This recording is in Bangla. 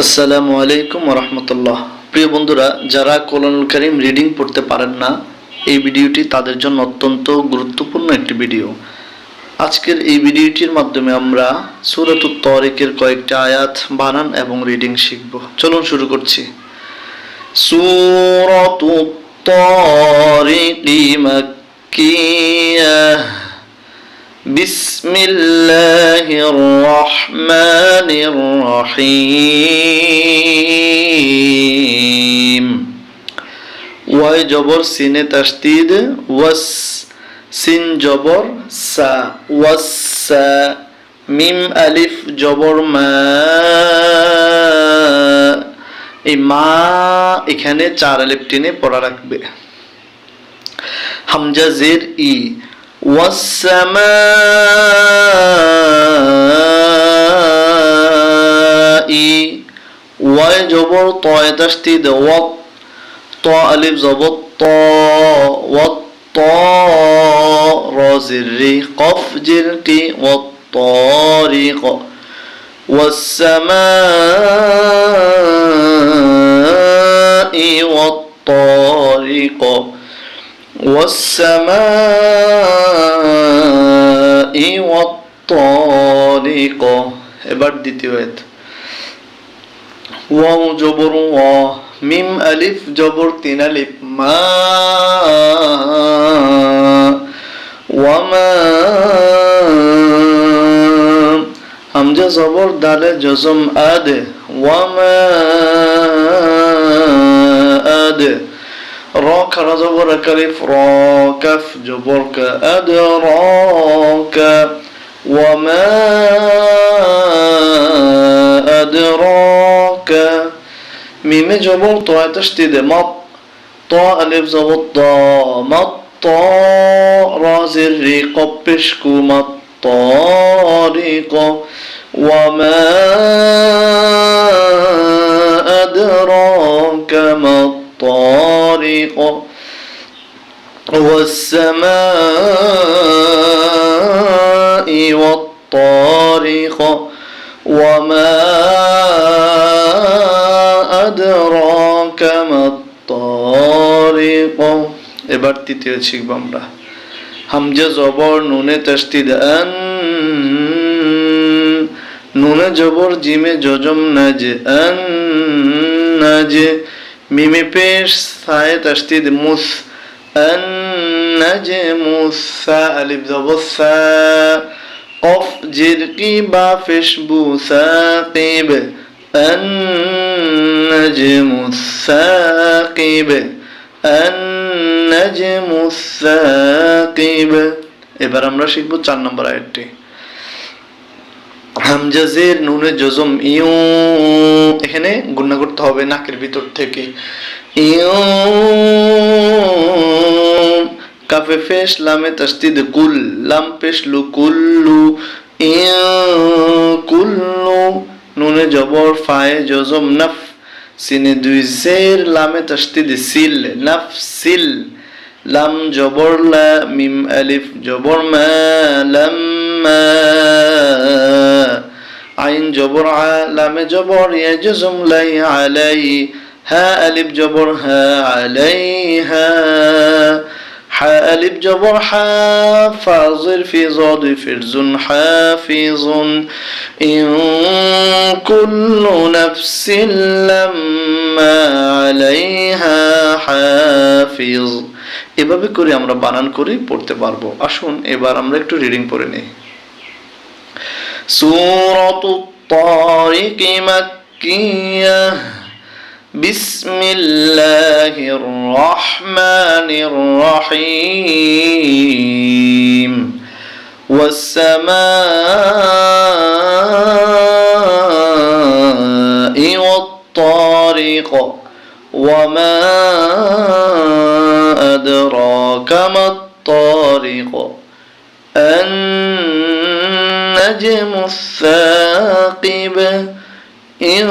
আসসালামু আলাইকুম রহমতুল্লাহ প্রিয় বন্ধুরা, যারা কোলানুল করিম রিডিং পড়তে পারেন না, এই ভিডিওটি তাদের জন্য অত্যন্ত গুরুত্বপূর্ণ একটি ভিডিও। আজকের এই ভিডিওটির মাধ্যমে আমরা সুরত তরিকের কয়েকটি আয়াত বানান এবং রিডিং শিখব। চলুন শুরু করছি। সুরত তরিকি الرحمن الرحيم ওয়াই জবর সিনে তাসদিদ ওয়াস সিন জবর সা ওয়াসা মিম আলিফ জবর মা এই মা এখানে চার আলিফ টেনে পড়া রাখবে হামজা জের ই والسماء ওয়াই জবর তয় তাসদিদ ওয়াত ত আলিফ জবর ত ওয়াত ত র জির রি কফ জির কি ওয়াত طارق والسماء والطارق والسماء والطارق এবার দ্বিতীয় এত واو جبر وا ميم ألف جبر تين ألف ما وما همجة زبر دال جزم أد وما أد راك رزبر كلف راكف جبرك أدراك وما ميمي جابون تشتي دي مط طا ألف زبط طا مط طا را زري بشكو مط وما أدراك ما الطارق والسماء والطارق وما الطارق এবার তৃতীয় শিখব আমরা হামজা জবর নুনে তাসদিদ আন নুনে জবর জিমে জজম নাজে আন নাজে মিমে পেশ সায়ে তাসদিদ মুস আন নাজে মুসা আলিফ জবর সা কফ জির কি বা ফেশ বু সাকিব আন নাজে মুসাকিব النجم الثاقب এবার আমরা শিখব চার নম্বর আয়াতটি। হামজাজের নুনে জজম ইউ। এখানে গুণনা করতে হবে নাকের ভিতর থেকে। ইউ। কাফে ফেস লামে তাসদিদ কুল, লাম পেশ লু কুল্লু। ইউ। কুল্লু, নুনে জবর ফায়ে জজম নাফ। সিনে দুই জের লামে তাসদিদ সিল নাফসিল লাম জবর লা, মিম আলিফ জবর মা লাম্মা আইন জবর আ, লামে জবর, ইয়া জজম লাই আলাই, হা আলিফ জবর হা আলাইহা হা আলিফ জবর হা ফাজির ফি জাদ ফিরজুন হাফিজুন ইন কুল্লু নাফসিন লাম্মা আলাইহা হাফিজ এভাবে করে আমরা বানান করে পড়তে পারবো আসুন এবার আমরা একটু রিডিং পড়ে নিই সূরাতু الطارق مكية بسم الله الرحمن الرحيم والسماء والطارق وما أدراك ما الطارق النجم الثاقب إن